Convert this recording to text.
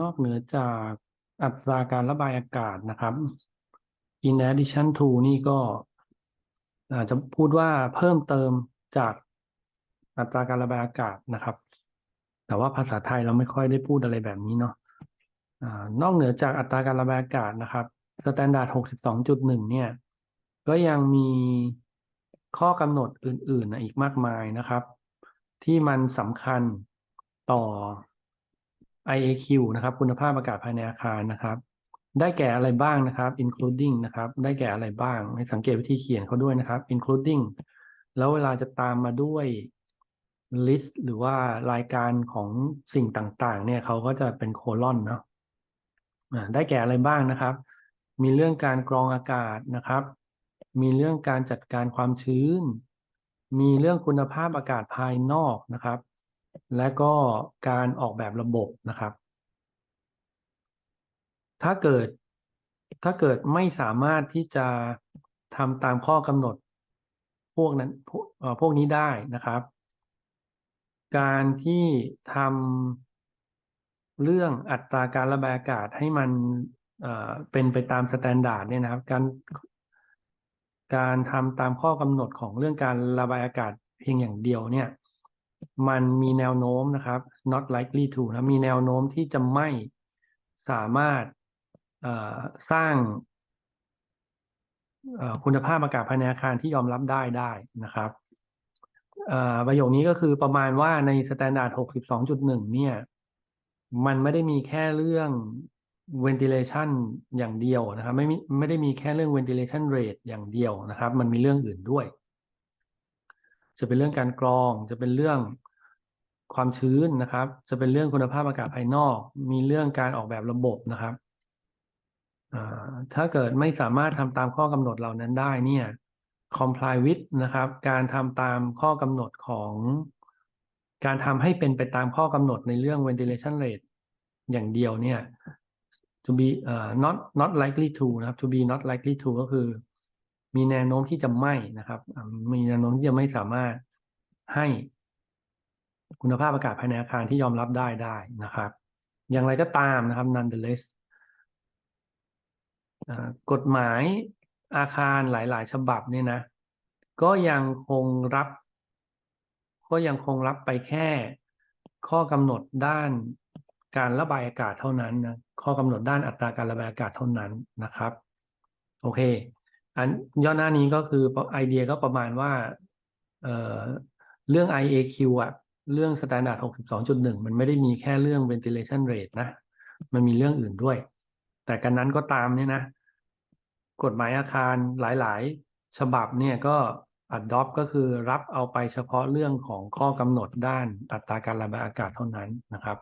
นอกเหนือจากอัตราการระบายอากาศนะครับ in addition to นี่ก็อาจจะพูดว่าเพิ่มเติมจากอัตราการระบายอากาศนะครับ แต่ว่าภาษาไทยเราไม่ค่อยได้พูดอะไรแบบนี้เนาะอ่านอกเหนือจากอัตราการระบายอากาศนะครับ Standard 62.1 เนี่ย ก็ยังมีข้อกำหนดอื่นๆอีกมากมายนะครับ ที่มันสำคัญต่อ IAQ นะครับ คุณภาพอากาศภายในอาคารนะครับ ได้แก่อะไรบ้างนะครับ including นะครับ ได้แก่อะไรบ้างให้สังเกตวิธีเขียนเขาด้วยนะครับ including แล้วเวลาจะตามมาด้วย list หรือว่ารายการของสิ่งต่างๆ เนี่ยเขาก็จะเป็นโคลอนเนาะได้แก่อะไรบ้างนะครับ มีเรื่องการกรองอากาศนะครับ มีเรื่องการจัดการความชื้น มีเรื่องคุณภาพอากาศภายนอกนะครับ และก็การออกแบบระบบนะครับ ถ้าเกิดถ้าเกิดไม่สามารถที่จะทำตามข้อกำหนด พวกนั้นพวกเอ่อพวกนี้ได้นะครับ การที่ทำเรื่องอัตราการระบายอากาศให้มันเอ่อเป็นไปตามสแตนดาร์ดเนี่ยนะครับ การการทำตามข้อกำหนดของเรื่องการระบายอากาศเพียงอย่างเดียวเนี่ย มันมีแนวโน้มนะครับ not likely to นะมีแนวโน้มที่จะไม่สามารถสร้างคุณภาพอากาศภายในอาคารที่ยอมรับได้ได้นะครับประโยคนี้ก็คือประมาณว่าในสแตนดาร์ด62.1 เนี่ย มันไม่ได้มีแค่เรื่อง ventilation อย่างเดียวนะครับ ไม่ไม่ได้มีแค่เรื่อง ventilation rate อย่างเดียวนะครับ มันมีเรื่องอื่นด้วย จะเป็นเรื่องการกรอง จะเป็นเรื่องความชื้นนะครับ จะเป็นเรื่องคุณภาพอากาศภายนอก มีเรื่องการออกแบบระบบนะครับถ้าเกิดไม่สามารถทำตามข้อกำหนดเหล่านั้นได้เนี่ย comply with นะครับ การทำตามข้อกำหนดของการทำให้เป็นไปตามข้อกำหนดในเรื่อง ventilation rate อย่างเดียวเนี่ย to be เอ่อ not not likely to นะครับ to be not likely to ก็คือ มีแนวโน้มที่จะไม่นะครับ มีแนวโน้มที่จะไม่สามารถให้คุณภาพอากาศภายในอาคารที่ยอมรับได้ได้นะครับ อย่างไรก็ตามนะครับ nonetheless กฎหมายอาคารหลาย ๆ ฉบับเนี่ยนะ ก็ยังคงรับ ก็ยังคงรับไปแค่ข้อกำหนดด้านการระบายอากาศเท่านั้นนะข้อกำหนดด้านอัตราการระบายอากาศเท่านั้นนะครับ โอเค อันย่อหน้านี้ก็คือไอเดียก็ประมาณว่าเออเรื่อง IAQ อะเรื่อง Standard 62.1 มันไม่ได้มีแค่เรื่อง ventilation rate นะ มันมีเรื่องอื่นด้วย แต่กันนั้นก็ตามเนี่ยนะ กฎหมายอาคารหลาย ๆ ฉบับเนี่ยก็ adopt ก็คือรับเอาไปเฉพาะเรื่องของข้อกำหนดด้านอัตราการระบายอากาศเท่านั้นนะครับ